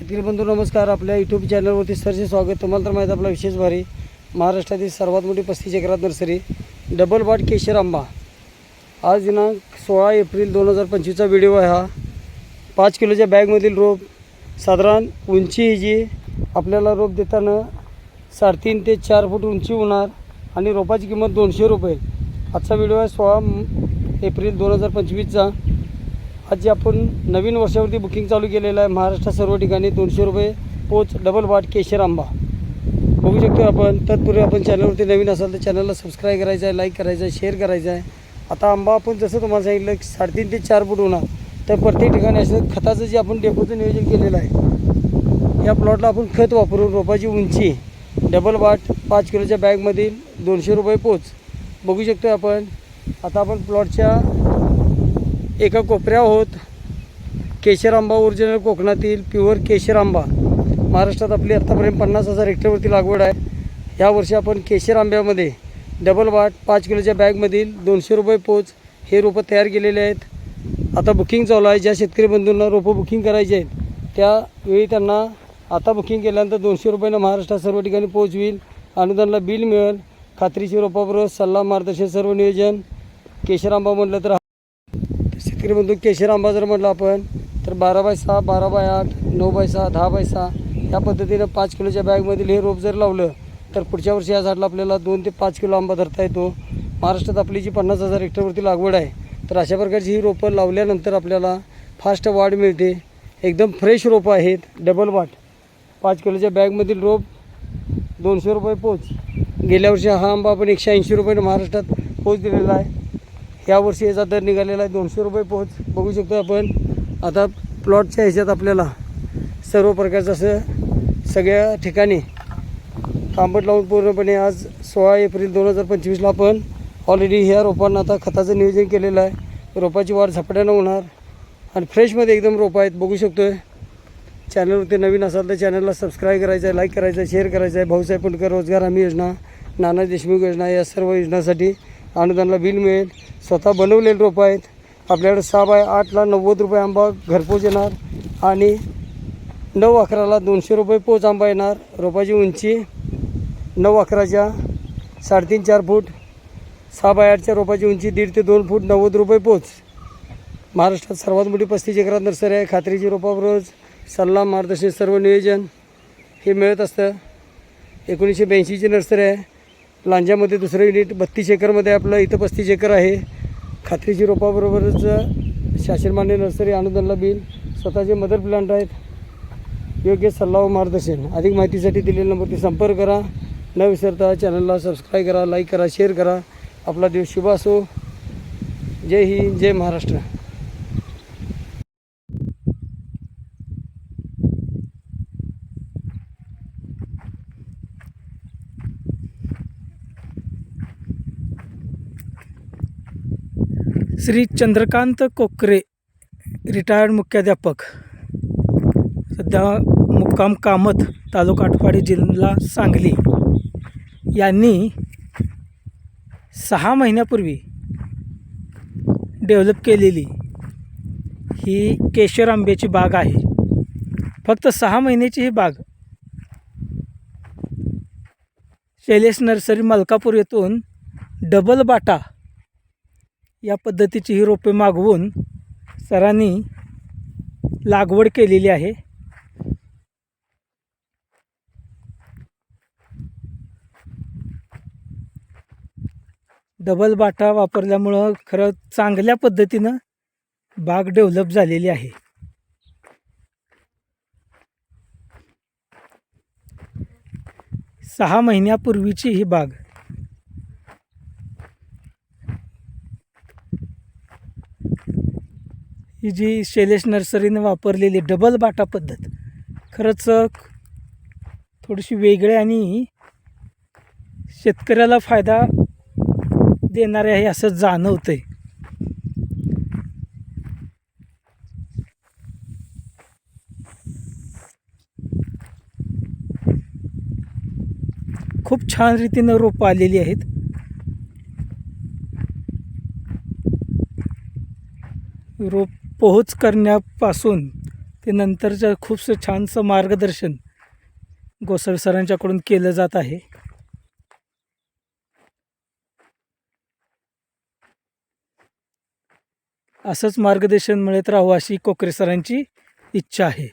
शेतकरी बंधू नमस्कार. आपल्या यूट्यूब चॅनलवरती सरचे स्वागत. तुम्हाला तर माहीत आपला विशेष भारी. महाराष्ट्रातील सर्वात मोठी पस्तीस एकरात नर्सरी डबल बाट केशर आंबा. आज दिनांक सोळा एप्रिल दोन हजार पंचवीसचा व्हिडिओ आहे हा. पाच किलोच्या बॅगमधील रोप साधारण उंची ही जी आपल्याला रोप देताना साडेतीन ते चार फूट उंची होणार आणि रोपाची किंमत दोनशे रुपये. आजचा व्हिडिओ आहे सोळा एप्रिल दोन हजार पंचवीसचा. आज जे आपण नवीन वर्षावरती बुकिंग चालू केलेलं आहे. महाराष्ट्रात सर्व ठिकाणी दोनशे रुपये पोच डबल बाट केशर आंबा. बघू शकतो आपण. तत्पूर्वी आपण चॅनलवरती नवीन असाल तर चॅनलला सबस्क्राईब करायचं आहे लाईक करायचं आहे शेअर करायचं आहे. आता आंबा आपण जसं तुम्हाला सांगितलं साडेतीन ते चार फूट होणार. तर प्रत्येक ठिकाणी असं खताचं जे आपण डेपोचं नियोजन केलेलं आहे या प्लॉटला आपण खत वापरून रोपाची उंची डबल बाट पाच किलोच्या बॅगमधील दोनशे रुपये पोच. बघू शकतो आपण. आता आपण प्लॉटच्या एका कोपऱ्या आहोत केशर आंबा ओरिजिनल कोकणातील प्युअर केशर आंबा महाराष्ट्रात आपली आत्तापर्यंत पन्नास हजार हेक्टरवरती लागवड आहे. यावर्षी आपण केशर आंब्यामध्ये डबल वाट पाच किलोच्या बॅगमधील दोनशे रुपये पोच हे रोपं तयार केलेले आहेत. आता बुकिंग चालू आहे. ज्या शेतकरी बंधूंना रोपं बुकिंग करायची आहेत त्यावेळी त्यांना आता बुकिंग केल्यानंतर दोनशे रुपयानं महाराष्ट्रात सर्व ठिकाणी पोच होईल. अनुदानला बिल मिळेल. खात्रीची रोपाबरोबर सल्ला मार्गदर्शन सर्व नियोजन. केशर आंबा म्हटलं तर शेतकरी बंधू केशर आंबा जर म्हटलं आपण. तर बारा बाय सहा बारा बाय आठ नऊ बाय सहा दहा बाय सहा या पद्धतीनं पाच किलोच्या बॅगमधील हे रोप जर लावलं तर पुढच्या वर्षी या झाडला आपल्याला दोन ते पाच किलो आंबा धरता येतो. महाराष्ट्रात आपली जी पन्नास हजार हेक्टरवरती लागवड आहे तर अशा प्रकारची ही रोपं लावल्यानंतर आपल्याला फास्ट वाढ मिळते. एकदम फ्रेश रोपं आहेत डबल वाट. पाच किलोच्या बॅगमधील रोप दोनशे रुपये पोच. गेल्या वर्षी हा आंबा आपण एकशे ऐंशी रुपयानं महाराष्ट्रात पोच दिलेला आहे. यावर्षी याचा दर निघालेला आहे दोनशे रुपये पोच बघू शकतो आपण आता प्लॉटच्या ह्याच्यात आपल्याला सर्व प्रकारचं असं सगळ्या ठिकाणी कांबट लावून पूर्णपणे आज सोळा एप्रिल दोन हजार पंचवीसला आपण ऑलरेडी ह्या रोपांना आता खताचं नियोजन केलेलं आहे. रोपाची वाढ झपाट्यानं होणार. आणि फ्रेशमध्ये एकदम रोपं आहेत. बघू शकतो आहे चॅनलवरती नवीन असाल तर चॅनलला सबस्क्राईब करायचं आहे लाईक करायचं आहे शेअर करायचं आहे. भाऊसाहेब पुंडकर रोजगार हमी योजना नाना देशमुख योजना या सर्व योजनासाठी अनुदानाला बिल मिळेल. स्वतः बनवलेले रोपं आहेत. आपल्याकडे सहा बाय आठला नव्वद रुपये आंबा घरपोच येणार आणि नऊ अकराला दोनशे रुपये पोच आंबा येणार. रोपाची उंची नऊ अकराच्या साडेतीन चार फूट सहा बाय आठच्या रोपाची उंची दीड ते दोन फूट नव्वद रुपये पोच. महाराष्ट्रात सर्वात मोठी पस्तीस एकरात नर्सरी आहे. खात्रीची रोपाबरोबर सल्ला मार्गदर्शन सर्व नियोजन हे मिळत असतं. एकोणीसशे ब्याऐंशीची नर्सरी आहे. लांजामध्ये दुसरं युनिट बत्तीस एकरमध्ये आपलं इथं पस्तीस एकर आहे. खात्रीची रोपाबरोबरच शासनमान्य नर्सरी अनुदानला बिल स्वतःचे मदर प्लांट आहेत. योग्य सल्ला व मार्गदर्शन. अधिक माहितीसाठी दिलेल्या नंबरती संपर्क करा. न विसरता चॅनलला सबस्क्राईब करा लाईक करा शेअर करा. आपला दिवस शुभ असो. जय हिंद जय महाराष्ट्र. श्री चंद्रकांत कोकरे रिटायर्ड मुख्याध्यापक. सध्या मुक्काम कामत तालुका आटपाडी जिल्हा सांगली. यांनी सहा महिन्यापूर्वी डेव्हलप केलेली ही केशर आंब्याची बाग आहे. फक्त सहा महिन्याची ही बाग शैलेश नर्सरी मलकापूर येथून डबल बाटा या पद्धतीची ही रोपे मागवून सरांनी लागवड केलेली आहे. डबल बाटा वापरल्यामुळं खरं चांगल्या पद्धतीनं बाग डेव्हलप झालेली आहे. सहा महिन्यापूर्वीची ही बाग ही जी शैलेश नर्सरीने वापरलेली डबल बाटा पद्धत खरंच थोडीशी वेगळी आणि शेतकऱ्याला फायदा देणारे आहे असं जाणवतं आहे खूप छान रीतीनं रोपं आलेली आहेत. रोप पोहोच करण्यापासून ते नंतरचं खूपसं छानसं मार्गदर्शन गोसावी सरांच्याकडून केलं जात आहे. असंच मार्गदर्शन मिळत राहावं अशी कोकरे सरांची इच्छा आहे.